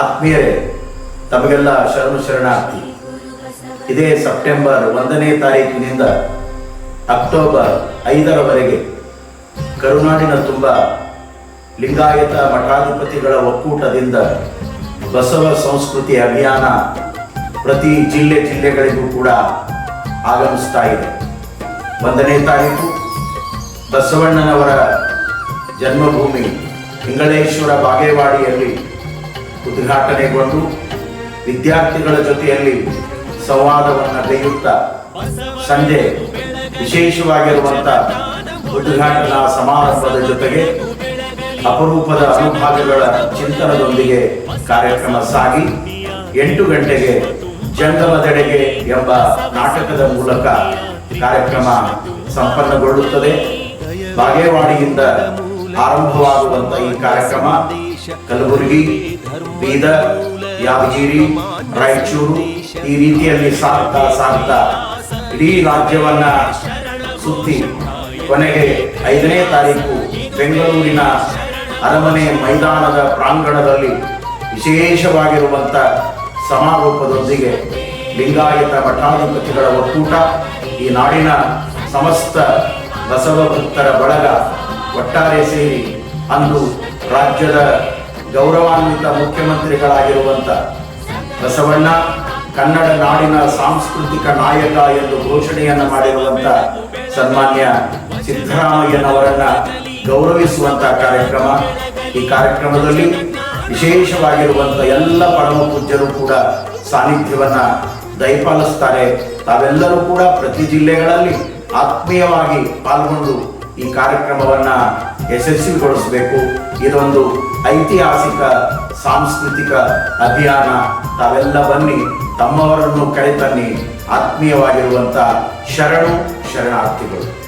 ಆತ್ಮೀಯರೇ, ತಮಗೆಲ್ಲ ಶರಣು ಶರಣಾರ್ಥಿ. ಇದೇ ಸೆಪ್ಟೆಂಬರ್ ಒಂದನೇ ತಾರೀಕಿನಿಂದ ಅಕ್ಟೋಬರ್ ಐದರವರೆಗೆ ಕರುನಾಡಿನ ತುಂಬ ಲಿಂಗಾಯತ ಮಠಾಧಿಪತಿಗಳ ಒಕ್ಕೂಟದಿಂದ ಬಸವ ಸಂಸ್ಕೃತಿ ಅಭಿಯಾನ ಪ್ರತಿ ಜಿಲ್ಲೆ ಜಿಲ್ಲೆಗಳಿಗೂ ಕೂಡ ಆಗಮಿಸ್ತಾ ಇದೆ. ಒಂದನೇ ತಾರೀಕು ಬಸವಣ್ಣನವರ ಜನ್ಮಭೂಮಿ, ಇಂಗಳೇಶ್ವರ ಬಾಗೇವಾಡಿಯಲ್ಲಿ ಉದ್ಘಾಟನೆಗೊಂಡು ವಿದ್ಯಾರ್ಥಿಗಳ ಜೊತೆಯಲ್ಲಿ ಸಂವಾದವನ್ನು ನಡೆಯುತ್ತಾ ಸಂಜೆ ವಿಶೇಷವಾಗಿರುವಂತ ಉದ್ಘಾಟನಾ ಸಮಾರಂಭದ ಜೊತೆಗೆ ಅಪರೂಪದ ಅನುಭಾಗಗಳ ಚಿಂತನದೊಂದಿಗೆ ಕಾರ್ಯಕ್ರಮ ಸಾಗಿ ಎಂಟು ಗಂಟೆಗೆ ಜಂಗಮದೆಡೆಗೆ ಎಂಬ ನಾಟಕದ ಮೂಲಕ ಕಾರ್ಯಕ್ರಮ ಸಂಪನ್ನಗೊಳ್ಳುತ್ತದೆ. ಬಾಗೇವಾಡಿಯಿಂದ ಆರಂಭವಾಗುವಂತ ಈ ಕಾರ್ಯಕ್ರಮ ಕಲಬುರಗಿ, ಬೀದರ್, ಯಾದಗಿರಿ, ರಾಯಚೂರು ಈ ರೀತಿಯಲ್ಲಿ ಸಾಗ್ತಾ ಸಾಗ್ತಾ ಇಡೀ ರಾಜ್ಯವನ್ನ ಸುತ್ತಿ ಕೊನೆಗೆ ಐದನೇ ತಾರೀಕು ಬೆಂಗಳೂರಿನ ಅರಮನೆ ಮೈದಾನದ ಪ್ರಾಂಗಣದಲ್ಲಿ ವಿಶೇಷವಾಗಿರುವಂಥ ಸಮಾರೋಪದೊಂದಿಗೆ ಲಿಂಗಾಯತ ಮಠಾಧಿಪತಿಗಳ ಒಕ್ಕೂಟ, ಈ ನಾಡಿನ ಸಮಸ್ತ ಬಸವ ಭಕ್ತರ ಬಳಗ ಒಟ್ಟಾರೆ ಸೇರಿ ಅಂದು ರಾಜ್ಯದ ಗೌರವಾನ್ವಿತ ಮುಖ್ಯಮಂತ್ರಿಗಳಾಗಿರುವಂಥ ಬಸವಣ್ಣ, ಕನ್ನಡ ನಾಡಿನ ಸಾಂಸ್ಕೃತಿಕ ನಾಯಕ ಎಂದು ಘೋಷಣೆಯನ್ನು ಮಾಡಿರುವಂಥ ಸನ್ಮಾನ್ಯ ಸಿದ್ದರಾಮಯ್ಯನವರನ್ನ ಗೌರವಿಸುವಂತ ಕಾರ್ಯಕ್ರಮ. ಈ ಕಾರ್ಯಕ್ರಮದಲ್ಲಿ ವಿಶೇಷವಾಗಿರುವಂತ ಎಲ್ಲ ಪರಮ ಪೂಜ್ಯರು ಕೂಡ ಸಾನ್ನಿಧ್ಯವನ್ನ ದಯಪಾಲಿಸ್ತಾರೆ. ತಾವೆಲ್ಲರೂ ಕೂಡ ಪ್ರತಿ ಜಿಲ್ಲೆಗಳಲ್ಲಿ ಆತ್ಮೀಯವಾಗಿ ಪಾಲ್ಗೊಂಡು ಈ ಕಾರ್ಯಕ್ರಮವನ್ನ ಯಶಸ್ವಿಗೊಳಿಸಬೇಕು. ಇದೊಂದು ಐತಿಹಾಸಿಕ ಸಾಂಸ್ಕೃತಿಕ ಅಭಿಯಾನ. ತಾವೆಲ್ಲ ಬನ್ನಿ ತಮ್ಮವರನ್ನು ಕಳೆತನ್ನಿ ಆತ್ಮೀಯವಾಗಿರುವಂತ ಶರಣು ಶರಣಾರ್ಥಿಗಳು.